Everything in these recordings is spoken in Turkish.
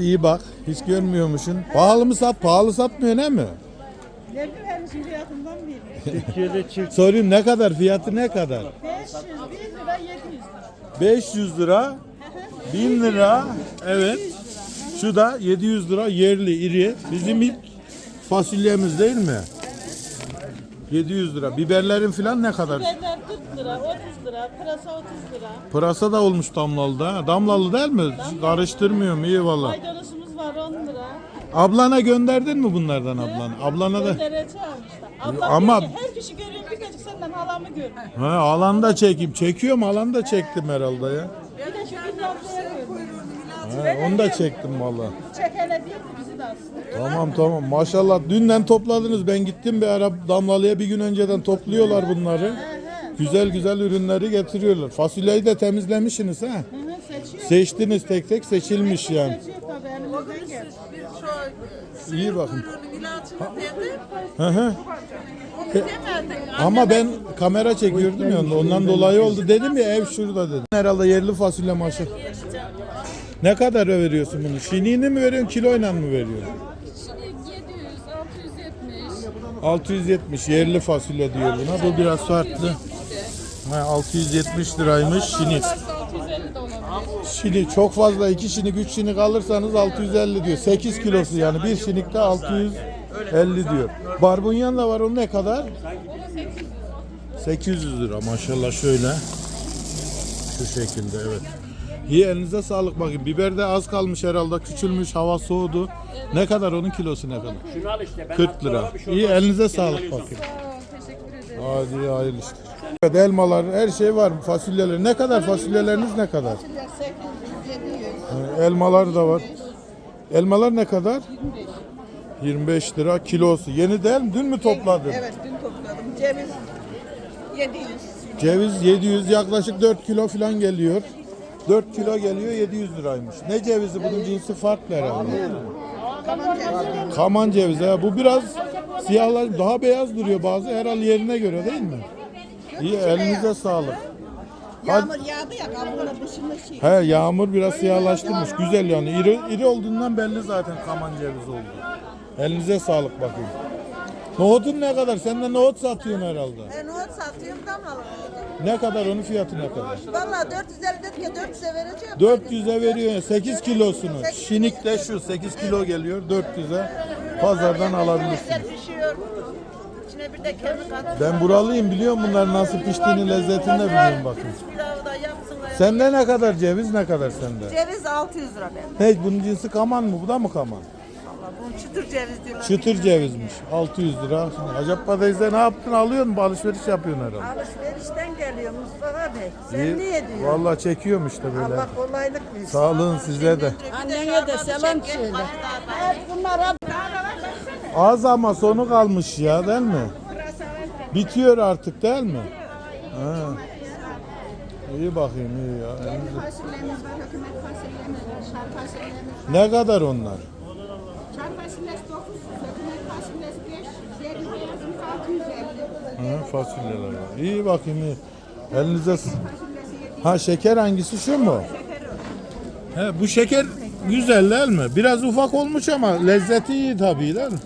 İyi bak. Hiç görmüyormuşsun. Pahalı mı sat? Pahalı satmıyor ne mi? Ne bileyim şimdi yakından bilmiyorum. Türkiye'de çift Sorayım ne kadar? Fiyatı ne kadar? 500, 1 lira 700 lira. 500 lira. 1000 lira. Evet. Şu da 700 lira yerli iri. Bizim ilk fasulyemiz değil mi? 700 lira. Biberlerin filan ne kadar? Biberler 40 lira, 30 lira, pırasa 30 lira. Pırasa da olmuş damlalı da. Damlalı değil mi? Karıştırmıyorum iyi valla. Maydanozumuz var 10 lira. Ablana gönderdin mi bunlardan ablana? Ablana da. Göndereceğim işte. Ablam Ama- Ama... her kişi görüyor bir gecik senden halamı gör. Ha, alanda çekeyim. Çekiyorum alanda çektim herhalde ya. Bir de şu ablaya gör. Ha, onu da çektim valla. Çek hele değil mi alsın. Tamam tamam maşallah dünden topladınız ben gittim bir ara damlalıya bir gün önceden topluyorlar bunları. Güzel güzel ürünleri getiriyorlar. Fasulyeyi de temizlemişsiniz ha. Hı hı, seçiyor. Seçtiniz tek tek seçilmiş yani. Seçiyor tabii elimizden gel. İyi bakın. İlaçını dedim, Hı hı. onu. Ama ben kamera çekiyordum ya ondan, ondan dolayı oldu. Dedim ya ev şurada dedim. Herhalde yerli fasulye maşı. Ne kadar veriyorsun bunu? Şiniğini mi veriyorsun kiloyla mı veriyorsun? Şimdi 700, 670. 670 yerli fasulye diyor buna. Bu biraz farklı. Ha, 670 liraymış şinik. Varsa 650 de olabilir. Şinik çok fazla iki şinik üç şinik alırsanız 650 diyor. 8 kilosu yani bir şinikte 650 diyor. Barbunyan da var o ne kadar? 800 lira maşallah şöyle. Şu şekilde evet. İyi elinize sağlık bakın. Biber de az kalmış herhalde. Küçülmüş hava soğudu. Ne kadar onun kilosu ne kadar? şunu al işte. Ben 40 lira. İyi elinize sağlık bakın. Sağ ol, teşekkür ederim. Hadi hayırlı işler. Evet, elmalar her şey var. Fasulyeler. Ne kadar fasulyeleriniz ne kadar? 800, 700. Ha, Elmalar da var. Elmalar ne kadar? 25 lira kilosu. Yeni değil mi? Dün mü topladın? Evet dün topladım. Ceviz 700. Ceviz 700 yaklaşık 4 kilo falan geliyor. 4 kilo geliyor 700 liraymış. Ne cevizi bunun cinsi farklı herhalde. Kaman cevizi. ha. Bu biraz siyahlar daha beyaz duruyor bazı herhalde yerine göre değil mi? İyi elinize sağlık. Yağmur yağdı ya kabuğuna dışında şey. He yağmur biraz siyahlaştırmış. Güzel yani. İri, iri olduğundan belli zaten kaman cevizi oldu. Elinize sağlık bakayım. Nohutun ne kadar? Sen de nohut satıyorsun herhalde. Ben nohut satıyorum damlalı. Ne kadar onun fiyatı ne kadar? Valla 450 dedik ya 400'e vereceğim. 400'e veriyor 8 kilosunu. Şinik de şu 8 kilo geliyor 400'e pazardan alabilirsin. Pişiyor. İçine bir de kemik at. Ben buralıyım biliyorum bunların nasıl piştiğini lezzetini de biliyorum bakın. Pilavı da yapsınlar. Sende ne kadar ceviz ne kadar sende? Ceviz 600 lira benim. Hey bunun cinsi kaman mı? Bu da mı kaman? Valla bunu çıtır ceviz diyorlar. Çıtır cevizmiş. 600 lira. Acaba teyze ne yaptın? Alıyor mu? Alışveriş yapıyorsun herhalde. Alışverişten geliyor Mustafa Bey. Sen İyi. niye diyorsun? Vallahi çekiyorum işte böyle. Allah kolaylık versin. Sağ olun size de. Annene de selam söyle. Az ama sonu kalmış ya değil mi? Bitiyor artık değil mi? Ha. İyi bakayım iyi ya. Ne kadar onlar? Şar fasulyesi 900, hükümet fasulyesi 500, zeytin beyazımız 650. Ha, fasulyeler var. İyi bakayım iyi. Elinize s- Fasulyesi 700. Ha şeker hangisi şu mu? He, bu şeker güzel değil mi? Biraz ufak olmuş ama lezzeti iyi tabii değil mi?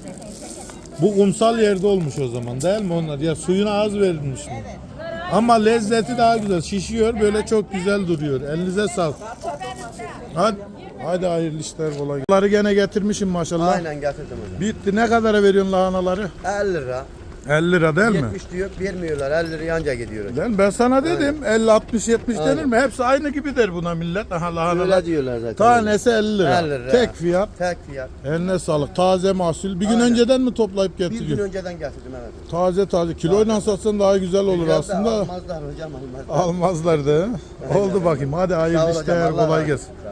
Bu kumsal yerde olmuş o zaman değil mi onlar? Ya suyuna az verilmiş mi? Ama lezzeti daha güzel. Şişiyor böyle çok güzel duruyor. Elinize sağlık. Hadi. Hadi hayırlı işler kolay. Bunları gene getirmişim maşallah. Aynen getirdim hocam. Bitti. Ne kadara veriyorsun lahanaları? 50 lira. 50 lira değil mi? 70 diyor vermiyorlar. 50 lira anca gidiyor hocam. Lan ben sana dedim 50 60 70 denir Aynen. mi? Hepsi aynı gibi der buna millet. Aha lahanalar. Öyle diyorlar zaten. Tanesi 50 lira. 50 lira. Tek fiyat. Tek fiyat. Eline sağlık. Taze mahsul. Bir gün Aynen. önceden mi toplayıp Bir gün önceden getirdim evet. Taze taze. Kiloyla satsan daha güzel olur Biraz da aslında. Almazlar hocam almazlar. Almazlar da. Oldu bakayım. Hadi Sağ ol hayırlı hocam, işler. Allah Kolay razı gelsin. olsun. Ol.